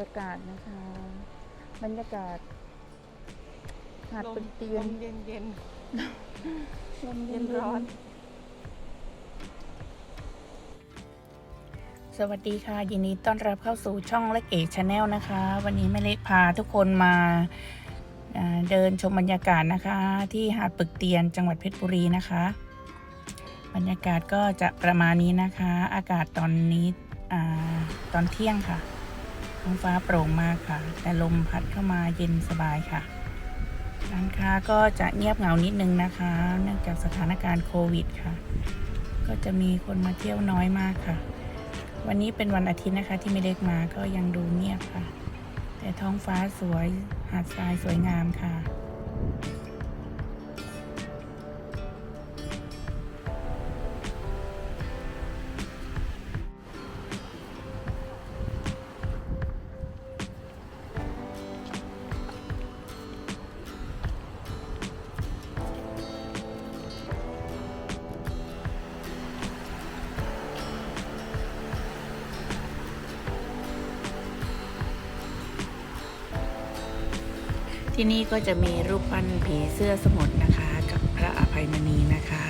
ยากาศนะคะ บรรยากาศหาดลมเป็นเตีลยนมเย็นเย็นลมเย็นร้อน สวัสดีค่ะ ยินดีต้อนรับเข้าสู่ช่องเล็กเอกชาแนลนะคะ วันนี้แม่เล็กพาทุกคนมาอ่าเดินชมบรรยากาศนะคะ ที่หาดปึกเตียนจังหวัดเพชรบุรีนะคะ บรรยากาศก็จะประมาณนี้นะคะ อากาศตอนนี้อาตอนเที่ยงค่ะ ท้องฟ้าโปร่งมากค่ะ แต่ลมพัดเข้ามาเย็นสบายค่ะ ร้านค้าก็จะเงียบเหงานิดนึงนะคะ เนื่องจากสถานการณ์โควิดค่ะ ก็จะมีคนมาเที่ยวน้อยมากค่ะ วันนี้เป็นวันอาทิตย์นะคะที่ไม่เล็กมาก็ยังดูเงียบค่ะ แต่ท้องฟ้าสวยหาดทรายสวยงามค่ะ ที่นี่ก็จะมีรูปปั้นผีเสื้อสมุทรนะคะ กับพระอภัยมณีนะคะ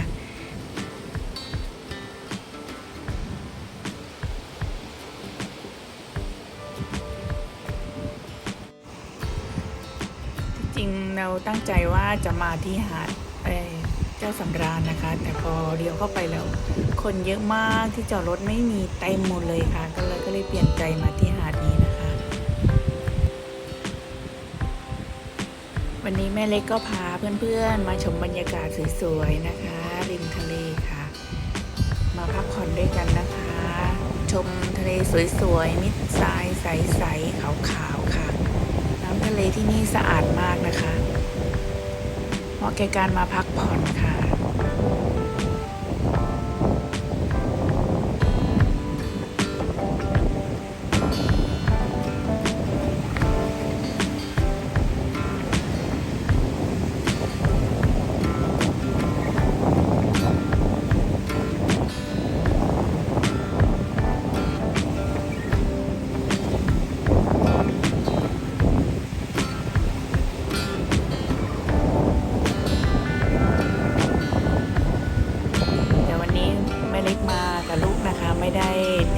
จริงเราตั้งใจว่าจะมาที่หาดเอ่อเจ้าสำราญนะคะ แต่พอเดียวเข้าไปแล้ว คนเยอะมากที่จอดรถไม่มีเต็มหมดเลยค่ะ ก็เลยก็เลยเปลี่ยนใจมาที่ วันนี้แม่เล็กก็พาเพื่อนๆ มาชมบรรยากาศสวยๆนะคะริมทะเลค่ะ มาพักผ่อนด้วยกันนะคะ ชมทะเลสวยๆมิดทรายใสๆขาวๆค่ะ น้ำทะเลที่นี่สะอาดมากนะคะ เหมาะแก่การมาพักผ่อน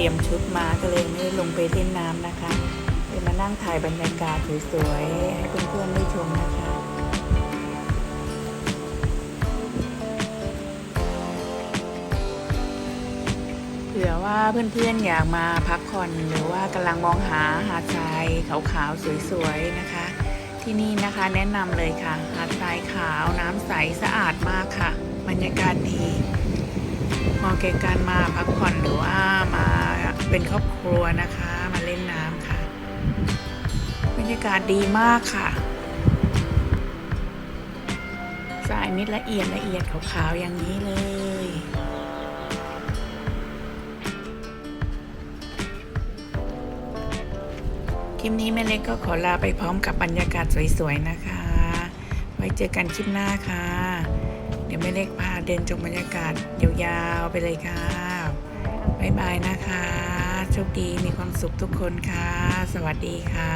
ยมชุดมาก็เลยไม่ได้ลงไปเล่นน้ำนะคะเลยมานั่งถ่ายบรรยากาศสวยๆให้เพื่อนๆได้ชมนะคะเผื่อว่าเพื่อนๆอยากมาพักผ่อนหรือว่ากำลังมองหาหาดทรายขาวๆสวยๆนะคะ ที่นี่นะคะแนะนำเลยค่ะ หาดทรายขาวน้ำใสสะอาดมากค่ะ บรรยากาศดีเหมาะแก่การมาพักผ่อนหรือว่ามา เป็นครอบครัวนะคะ มาเล่นน้ำค่ะบรรยากาศดีมากค่ะทรายมิดละเอียดละเอียดขาวๆอย่างนี้เลยคลิปนี้แม่เล็กก็ขอลาไปพร้อมกับบรรยากาศสวยๆนะคะ ไว้เจอกันคลิปหน้าค่ะ เดี๋ยวแม่เล็กพาเดินชมบรรยากาศยาวๆไปเลยค่ะ บ๊ายบายนะคะ โชคดีมีความสุขทุกคนค่ะ สวัสดีค่ะ